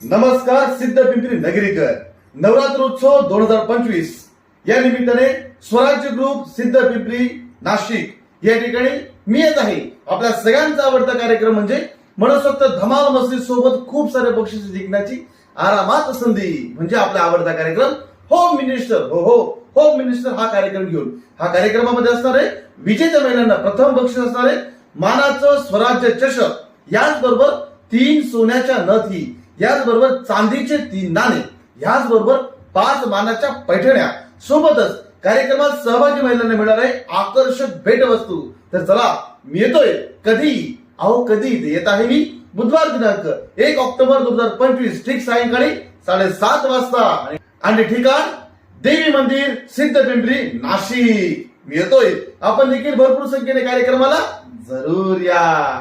नमस्कार सिद्ध पिंपरी नगरीकर. नवरात्रोत्सव दोन हजार पंचवीस. या निमित्ताने स्वराज्य ग्रुप सिद्ध पिंपरी नाशिक या ठिकाणी मी येत आहे. आपल्या सगळ्यांचा आवडता कार्यक्रम म्हणजे मनसोक्त धमाल मस्जिद सोबत खूप सारे बक्षीस जिंकण्याची आरामात संधी म्हणजे आपला आवडता कार्यक्रम होम मिनिस्टर हो हो होम मिनिस्टर हा कार्यक्रम घेऊन. हा कार्यक्रमामध्ये असणार आहे विजेत्या महिलांना प्रथम बक्षीस असणार आहे मानाचं स्वराज्य चषक. याचबरोबर तीन सोन्याच्या नथी. याचबरोबर चांदीचे तीन नाणे याचबरोबर पाच मानाच्या पैठण्या. सोबतच कार्यक्रमात सहभागी महिलांना मिळणार आहे आकर्षक भेटवस्तू. तर चला मी येतोय. कधी अहो कधी येत आहे मी? बुधवार दिनांक एक ऑक्टोबर दोन हजार पंचवीस ठीक सायंकाळी साडेसात वाजता. आणि- आणि ठिकाण देवी मंदिर सिद्ध पिंपरी नाशिक. मी येतोय. आपण देखील भरपूर संख्येने कार्यक्रमाला जरूर या.